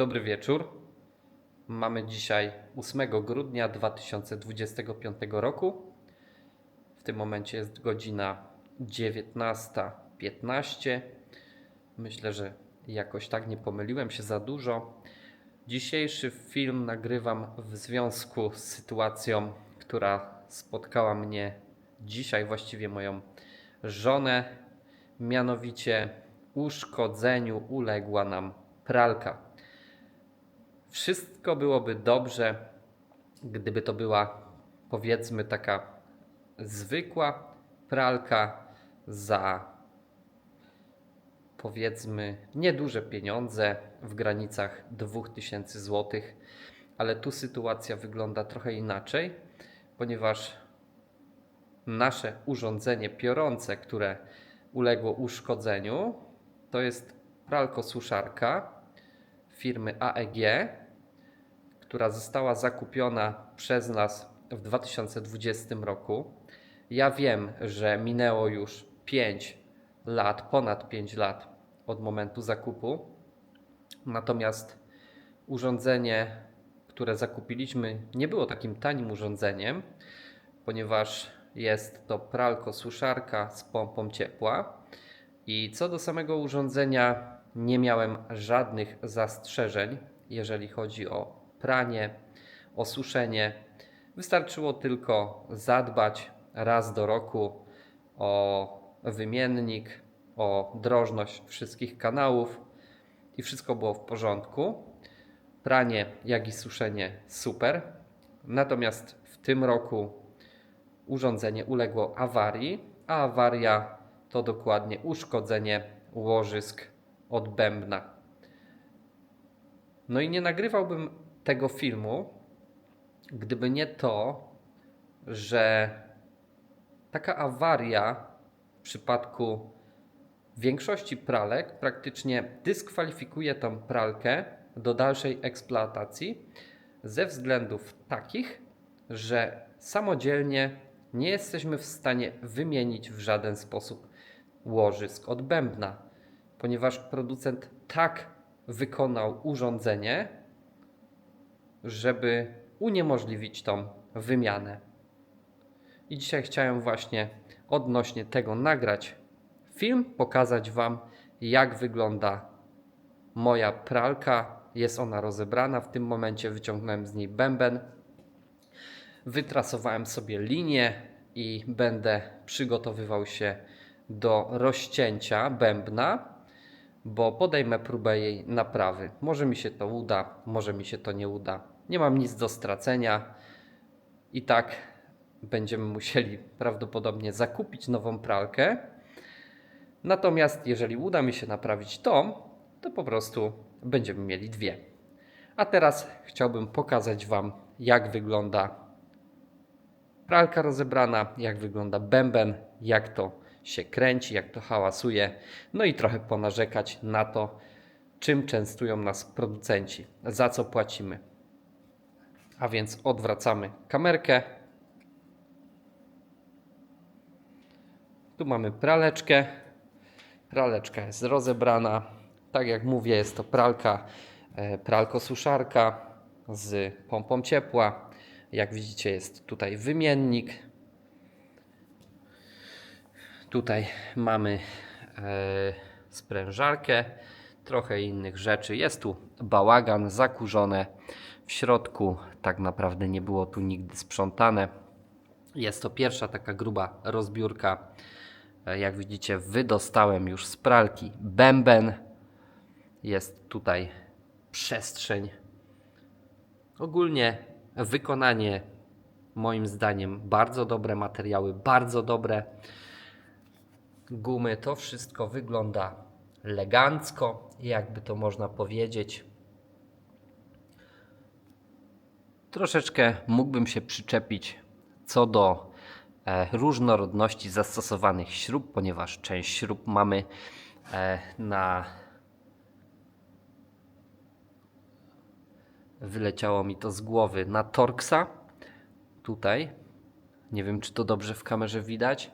Dobry wieczór. Mamy dzisiaj 8 grudnia 2025 roku. W tym momencie jest godzina 19.15. Myślę, że jakoś tak nie pomyliłem się za dużo. Dzisiejszy film nagrywam w związku z sytuacją, która spotkała mnie dzisiaj, właściwie moją żonę. Mianowicie uszkodzeniu uległa nam pralka. Wszystko byłoby dobrze, gdyby to była powiedzmy taka zwykła pralka za powiedzmy nieduże pieniądze w granicach 2000 zł, ale tu sytuacja wygląda trochę inaczej, ponieważ nasze urządzenie piorące, które uległo uszkodzeniu, to jest pralko-suszarka firmy AEG, która została zakupiona przez nas w 2020 roku. Ja wiem, że minęło już 5 lat, ponad 5 lat od momentu zakupu. Natomiast urządzenie, które zakupiliśmy, nie było takim tanim urządzeniem, ponieważ jest to pralko-suszarka z pompą ciepła. I co do samego urządzenia, nie miałem żadnych zastrzeżeń, jeżeli chodzi o pranie, o suszenie. Wystarczyło tylko zadbać raz do roku o wymiennik, o drożność wszystkich kanałów i wszystko było w porządku. Pranie, jak i suszenie super. Natomiast w tym roku urządzenie uległo awarii, a awaria to dokładnie uszkodzenie łożysk od bębna. No i nie nagrywałbym tego filmu, gdyby nie to, że taka awaria w przypadku większości pralek praktycznie dyskwalifikuje tą pralkę do dalszej eksploatacji ze względów takich, że samodzielnie nie jesteśmy w stanie wymienić w żaden sposób łożysk od bębna, ponieważ producent tak wykonał urządzenie, żeby uniemożliwić tą wymianę. I dzisiaj chciałem właśnie odnośnie tego nagrać film, pokazać Wam, jak wygląda moja pralka. Jest ona rozebrana. W tym momencie wyciągnąłem z niej bęben. Wytrasowałem sobie linię i będę przygotowywał się do rozcięcia bębna, bo podejmę próbę jej naprawy. Może mi się to uda, może mi się to nie uda. Nie mam nic do stracenia. I tak będziemy musieli prawdopodobnie zakupić nową pralkę. Natomiast jeżeli uda mi się naprawić tą, to po prostu będziemy mieli dwie. A teraz chciałbym pokazać Wam, jak wygląda pralka rozebrana, jak wygląda bęben, jak to się kręci, jak to hałasuje, no i trochę ponarzekać na to, czym częstują nas producenci, za co płacimy. A więc odwracamy kamerkę. Tu mamy praleczkę. Praleczka jest rozebrana. Tak jak mówię, jest to pralka, e, pralko-suszarka z pompą ciepła. Jak widzicie, jest tutaj wymiennik. Tutaj mamy e, sprężarkę, trochę innych rzeczy. Jest tu bałagan, zakurzone. W środku tak naprawdę nie było tu nigdy sprzątane. Jest to pierwsza taka gruba rozbiórka. E, Jak widzicie, wydostałem już z pralki bęben. Jest tutaj przestrzeń. Ogólnie wykonanie moim zdaniem bardzo dobre materiały, bardzo dobre gumy. To wszystko wygląda elegancko, jakby to można powiedzieć. Troszeczkę mógłbym się przyczepić co do e, różnorodności zastosowanych śrub, ponieważ część śrub mamy e, na. Wyleciało mi to z głowy na Torxa. Tutaj. Nie wiem, czy to dobrze w kamerze widać.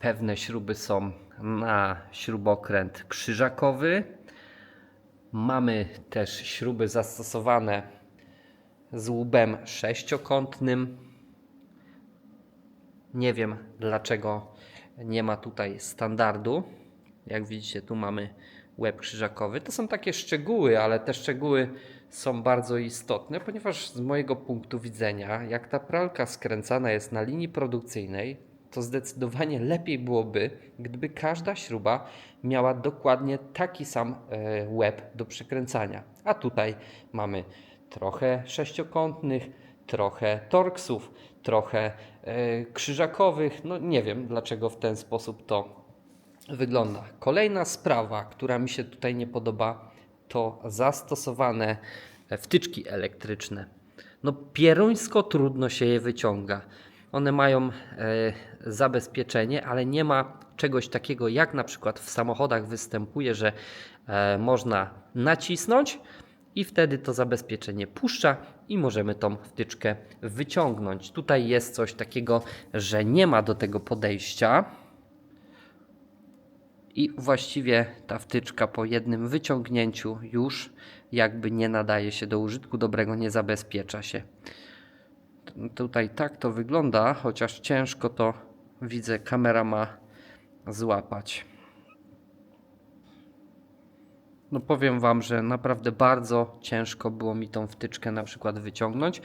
Pewne śruby są na śrubokręt krzyżakowy. Mamy też śruby zastosowane z łubem sześciokątnym. Nie wiem dlaczego nie ma tutaj standardu. Jak widzicie, tu mamy łeb krzyżakowy. To są takie szczegóły, ale te szczegóły są bardzo istotne, ponieważ z mojego punktu widzenia, jak ta pralka skręcana jest na linii produkcyjnej, to zdecydowanie lepiej byłoby, gdyby każda śruba miała dokładnie taki sam e, łeb do przykręcania. A tutaj mamy trochę sześciokątnych, trochę torksów, trochę e, krzyżakowych. No nie wiem dlaczego w ten sposób to wygląda. Kolejna sprawa, która mi się tutaj nie podoba, to zastosowane e, wtyczki elektryczne. No pieruńsko trudno się je wyciąga. One mają e, zabezpieczenie, ale nie ma czegoś takiego jak na przykład w samochodach występuje, że e, można nacisnąć i wtedy to zabezpieczenie puszcza i możemy tą wtyczkę wyciągnąć. Tutaj jest coś takiego, że nie ma do tego podejścia. I właściwie ta wtyczka po jednym wyciągnięciu już jakby nie nadaje się do użytku dobrego, nie zabezpiecza się. Tutaj tak to wygląda, chociaż ciężko to widzę, kamera ma złapać. No powiem Wam, że naprawdę bardzo ciężko było mi tą wtyczkę na przykład wyciągnąć.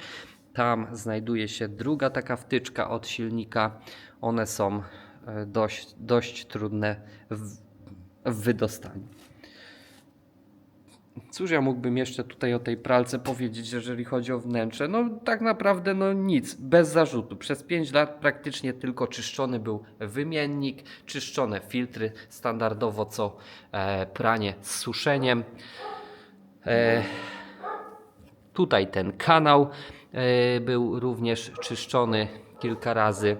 Tam znajduje się druga taka wtyczka od silnika. One są e, dość, dość trudne w, w wydostaniu. Cóż ja mógłbym jeszcze tutaj o tej pralce powiedzieć, jeżeli chodzi o wnętrze? No tak naprawdę no nic, bez zarzutu. Przez 5 lat praktycznie tylko czyszczony był wymiennik, czyszczone filtry standardowo co e, pranie z suszeniem. E, tutaj ten kanał e, był również czyszczony kilka razy.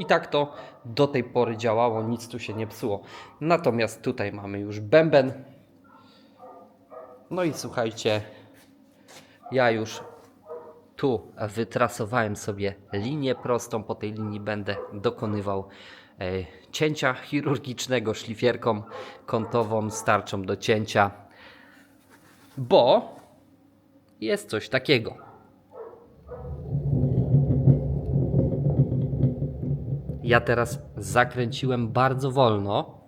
I tak to do tej pory działało, nic tu się nie psuło. Natomiast tutaj mamy już bęben. No i słuchajcie, ja już tu wytrasowałem sobie linię prostą. Po tej linii będę dokonywał e, cięcia chirurgicznego szlifierką kątową, starczą do cięcia, bo jest coś takiego. Ja teraz zakręciłem bardzo wolno.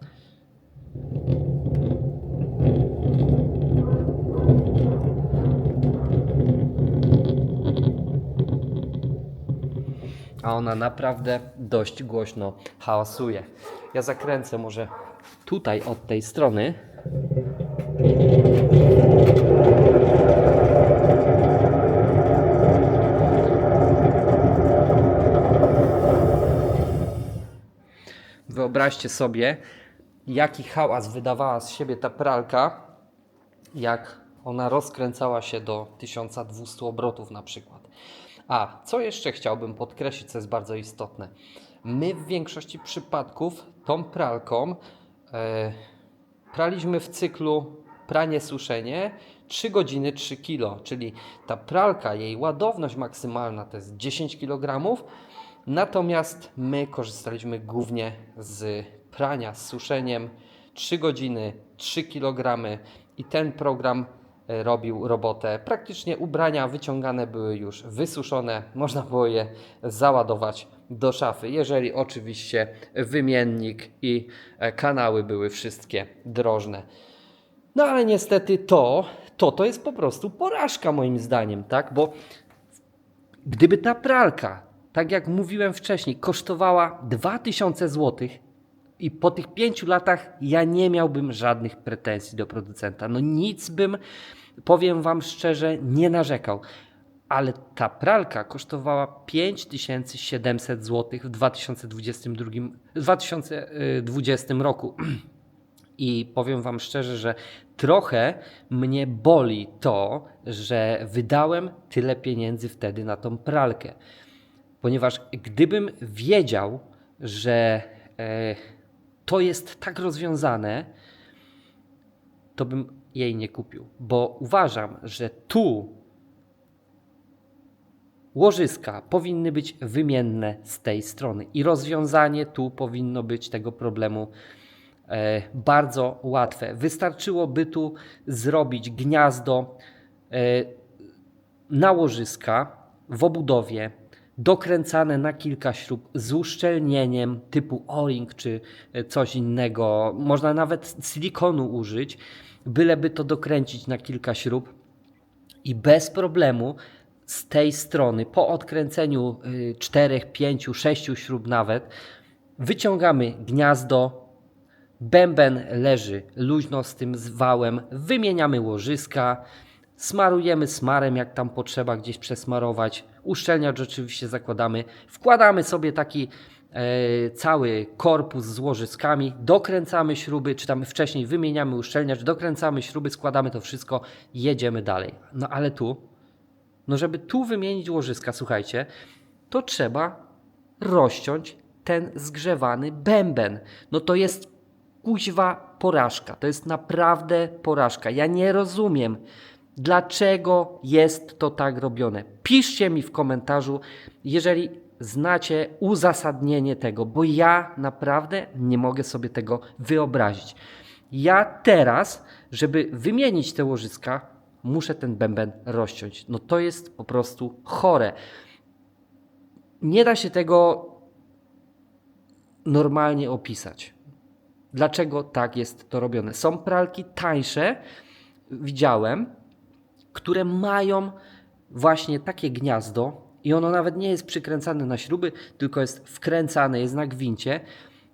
A ona naprawdę dość głośno hałasuje. Ja zakręcę może tutaj od tej strony. Wyobraźcie sobie, jaki hałas wydawała z siebie ta pralka, jak ona rozkręcała się do 1200 obrotów na przykład. A co jeszcze chciałbym podkreślić, co jest bardzo istotne. My w większości przypadków tą pralką e, praliśmy w cyklu pranie-suszenie 3 godziny 3 kg, czyli ta pralka, jej ładowność maksymalna to jest 10 kg, natomiast my korzystaliśmy głównie z prania z suszeniem 3 godziny 3 kg i ten program e, robił robotę. Praktycznie ubrania wyciągane były już wysuszone, można było je załadować do szafy, jeżeli oczywiście wymiennik i e, kanały były wszystkie drożne. No ale niestety to, to, to jest po prostu porażka moim zdaniem, tak? Bo gdyby ta pralka, tak jak mówiłem wcześniej, kosztowała 2000 zł i po tych pięciu latach ja nie miałbym żadnych pretensji do producenta. No nic bym, powiem Wam szczerze, nie narzekał. Ale ta pralka kosztowała 5700 zł w 2022, 2020 roku. I powiem Wam szczerze, że trochę mnie boli to, że wydałem tyle pieniędzy wtedy na tą pralkę. Ponieważ gdybym wiedział, że e, to jest tak rozwiązane, to bym jej nie kupił. Bo uważam, że tu łożyska powinny być wymienne z tej strony i rozwiązanie tu powinno być tego problemu e, bardzo łatwe. Wystarczyłoby tu zrobić gniazdo e, na łożyska w obudowie, dokręcane na kilka śrub z uszczelnieniem typu O-ring czy e, coś innego. Można nawet silikonu użyć, byleby to dokręcić na kilka śrub. I bez problemu z tej strony, po odkręceniu 4, 5, 6 śrub nawet, wyciągamy gniazdo, bęben leży luźno z tym wałem, wymieniamy łożyska, smarujemy smarem, jak tam potrzeba gdzieś przesmarować, uszczelniacz oczywiście zakładamy, wkładamy sobie taki e, cały korpus z łożyskami, dokręcamy śruby, czy tam wcześniej wymieniamy uszczelniacz, dokręcamy śruby, składamy to wszystko, jedziemy dalej. No ale tu, no żeby tu wymienić łożyska, słuchajcie, to trzeba rozciąć ten zgrzewany bęben. No to jest kuźwa porażka. To jest naprawdę porażka. Ja nie rozumiem, dlaczego jest to tak robione. Piszcie mi w komentarzu, jeżeli znacie uzasadnienie tego, bo ja naprawdę nie mogę sobie tego wyobrazić. Ja teraz, żeby wymienić te łożyska, muszę ten bęben rozciąć. No to jest po prostu chore. Nie da się tego normalnie opisać. Dlaczego tak jest to robione? Są pralki tańsze, widziałem, które mają właśnie takie gniazdo i ono nawet nie jest przykręcane na śruby, tylko jest wkręcane, jest na gwincie.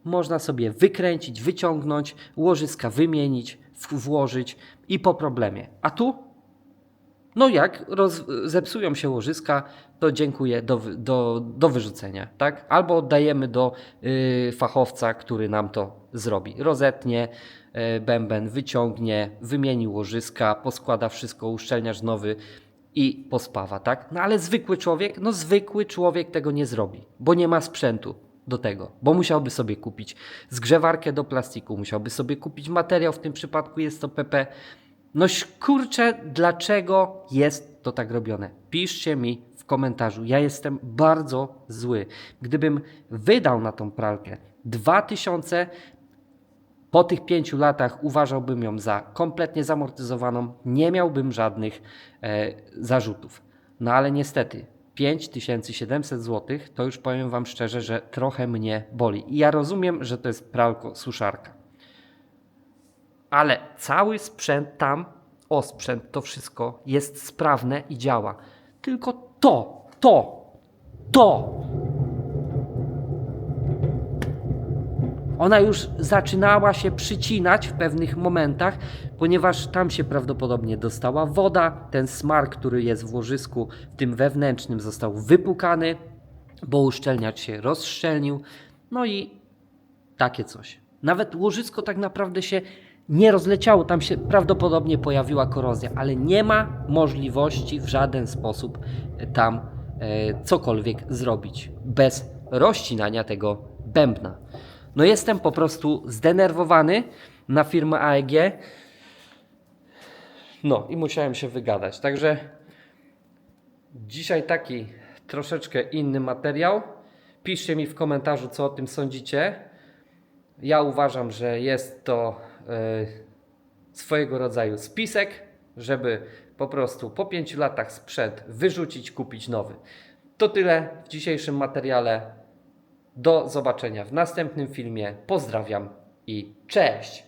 Można sobie wykręcić, wyciągnąć, łożyska wymienić, włożyć i po problemie. A tu no jak roz, zepsują się łożyska, to dziękuję do, do, do wyrzucenia, tak? Albo oddajemy do y, fachowca, który nam to zrobi. Rozetnie y, bęben, wyciągnie, wymieni łożyska, poskłada wszystko, uszczelniacz nowy i pospawa, tak? No ale zwykły człowiek, no zwykły człowiek tego nie zrobi, bo nie ma sprzętu do tego, bo musiałby sobie kupić zgrzewarkę do plastiku, musiałby sobie kupić materiał, w tym przypadku jest to PP. No kurczę, dlaczego jest to tak robione? Piszcie mi w komentarzu. Ja jestem bardzo zły. Gdybym wydał na tą pralkę 2000, po tych pięciu latach uważałbym ją za kompletnie zamortyzowaną, nie miałbym żadnych e, zarzutów. No ale niestety 5700 zł to już powiem Wam szczerze, że trochę mnie boli. I ja rozumiem, że to jest pralko suszarka. Ale cały sprzęt tam, osprzęt, to wszystko jest sprawne i działa. Tylko to, to, to. Ona już zaczynała się przycinać w pewnych momentach, ponieważ tam się prawdopodobnie dostała woda. Ten smar, który jest w łożysku, w tym wewnętrznym, został wypukany, bo uszczelniacz się rozszczelnił. No i takie coś. Nawet łożysko tak naprawdę się nie rozleciało, tam się prawdopodobnie pojawiła korozja, ale nie ma możliwości w żaden sposób e, tam e, cokolwiek zrobić bez rozcinania tego bębna. No jestem po prostu zdenerwowany na firmę AEG. No i musiałem się wygadać. Także Dzisiaj taki troszeczkę inny materiał. Piszcie mi w komentarzu, co o tym sądzicie. Ja uważam, że jest to e, swojego rodzaju spisek, żeby po prostu po 5 latach sprzęt wyrzucić, kupić nowy. To tyle w dzisiejszym materiale. Do zobaczenia w następnym filmie. Pozdrawiam i cześć!